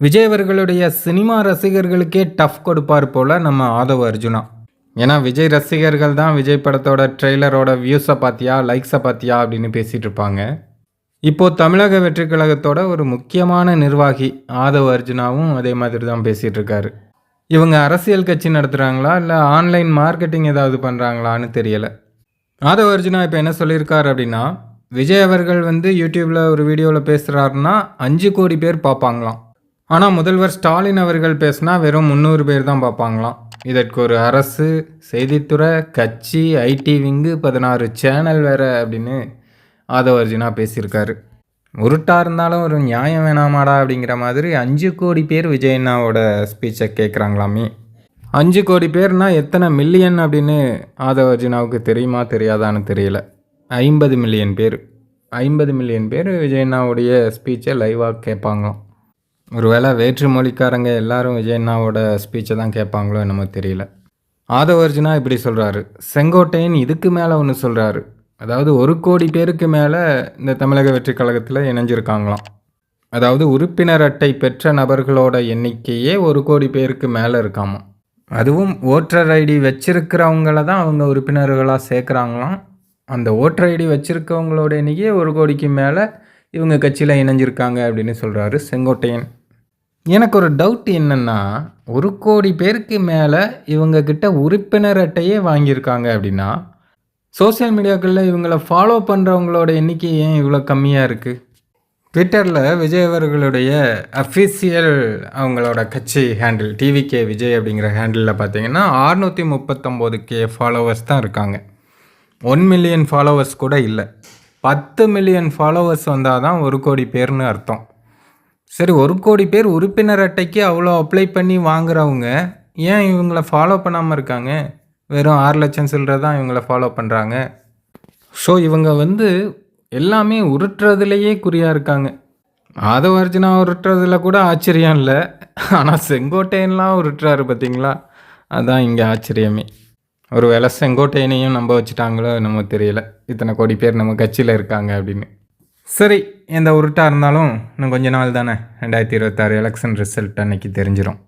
விஜய் அவர்களுடைய cinema ரசிகர்களுக்கே tough கொடுப்பார் போல் நம்ம ஆதவ அர்ஜுனா. ஏன்னா விஜய் ரசிகர்கள் தான் விஜய் படத்தோட ட்ரெய்லரோட வியூஸை பார்த்தியா லைக்ஸை பார்த்தியா அப்படின்னு பேசிகிட்டு இருப்பாங்க. இப்போது தமிழக வெற்றி கழகத்தோட ஒரு முக்கியமான நிர்வாகி ஆதவ அர்ஜுனாவும் அதே மாதிரி தான் பேசிகிட்டு இருக்காரு. இவங்க அரசியல் கட்சி நடத்துகிறாங்களா இல்லை ஆன்லைன் மார்க்கெட்டிங் ஏதாவது பண்ணுறாங்களான்னு தெரியலை. ஆதவ அர்ஜுனா இப்போ என்ன சொல்லியிருக்காரு அப்படின்னா விஜய் அவர்கள் வந்து யூடியூப்பில் ஒரு வீடியோவில் பேசுகிறாருன்னா அஞ்சு கோடி பேர் பார்ப்பாங்களாம். ஆனால் முதல்வர் ஸ்டாலின் அவர்கள் பேசினா வெறும் முந்நூறு பேர் தான் பார்ப்பாங்களாம். இதற்கு ஒரு அரசு செய்தித்துறை கட்சி ஐடி விங்கு பதினாறு சேனல் வேறு அப்படின்னு ஆதவ அர்ஜுனா பேசியிருக்காரு. உருட்டா இருந்தாலும் ஒரு நியாயம் வேணாமாடா அப்படிங்கிற மாதிரி அஞ்சு கோடி பேர் விஜயண்ணாவோட ஸ்பீச்சை கேட்குறாங்களாமே அஞ்சு கோடி பேர்னா எத்தனை மில்லியன் அப்படின்னு ஆதவ அர்ஜுனாவுக்கு தெரியுமா தெரியாதான்னு தெரியல. ஐம்பது மில்லியன் பேர். ஐம்பது மில்லியன் பேர் விஜயண்ணாவுடைய ஸ்பீச்சை லைவாக கேட்பாங்களாம். ஒருவேளை வேற்று மொழிக்காரங்க எல்லாரும் விஜயண்ணாவோட ஸ்பீச்சை தான் கேட்பாங்களோ என்னமோ தெரியல. ஆதவ அர்ஜுனா இப்படி சொல்கிறாரு செங்கோட்டையன் இதுக்கு மேலே ஒன்று சொல்கிறாரு அதாவது ஒரு கோடி பேருக்கு மேலே இந்த தமிழக வெற்றி கழகத்தில் இணைஞ்சிருக்காங்களாம். அதாவது உறுப்பினர் அட்டை பெற்ற நபர்களோட எண்ணிக்கையே ஒரு கோடி பேருக்கு மேலே இருக்காமா அதுவும் ஓட்டர் ஐடி வச்சிருக்கிறவங்கள தான் அவங்க உறுப்பினர்களாக சேர்க்குறாங்களாம். அந்த ஓட்டர் ஐடி வச்சுருக்கவங்களோட எண்ணிக்கையே ஒரு கோடிக்கு மேலே இவங்க கட்சியில் இணைஞ்சிருக்காங்க அப்படின்னு சொல்கிறாரு செங்கோட்டையன். எனக்கு ஒரு டவுட் என்னென்னா ஒரு கோடி பேருக்கு மேலே இவங்க கிட்ட உறுப்பினர் அட்டையே வாங்கியிருக்காங்க அப்படின்னா சோஷியல் மீடியாக்களில் இவங்கள ஃபாலோ பண்ணுறவங்களோட எண்ணிக்கை ஏன் இவ்வளோ கம்மியாக இருக்குது ட்விட்டரில் விஜய் அவர்களுடைய அஃபிஷியல் அவங்களோட கட்சி ஹேண்டில் டிவிகே விஜய் அப்படிங்கிற ஹேண்டிலில் பார்த்தீங்கன்னா அறுநூற்றி முப்பத்தொம்போது கே ஃபாலோவர்ஸ் தான் இருக்காங்க. ஒன் மில்லியன் ஃபாலோவர்ஸ் கூட இல்லை. பத்து மில்லியன் ஃபாலோவர்ஸ் வந்தால் தான் ஒரு கோடி பேர்னு அர்த்தம். சரி ஒரு கோடி பேர் உறுப்பினர் அட்டைக்கு அவ்வளோ அப்ளை பண்ணி வாங்குறவங்க ஏன் இவங்கள ஃபாலோ பண்ணாமல் இருக்காங்க? வெறும் ஆறு லட்சம் சில்லற தான் இவங்கள ஃபாலோ பண்ணுறாங்க ஸோ இவங்க வந்து எல்லாமே உருட்டுறதுலையே குறியாக இருக்காங்க. ஆதவ அர்ஜுனா உருட்டுறதுல கூட ஆச்சரியம் இல்லை. ஆனால் செங்கோட்டையன்லாம் உருட்டுறாரு பார்த்தீங்களா அதான் இங்கே ஆச்சரியமே. ஒரு வேளை செங்கோட்டையனையும் நம்ப வச்சுட்டாங்களோ நம்ம தெரியல. இத்தனை கோடி பேர் நம்ம கட்சியில் இருக்காங்க அப்படின்னு. சரி எந்த உருட்டாக இருந்தாலும் இன்னும் கொஞ்ச நாள் தானே ரெண்டாயிரத்தி இருபத்தாறு எலெக்ஷன் ரிசல்ட் அன்னைக்கு தெரிஞ்சிடும்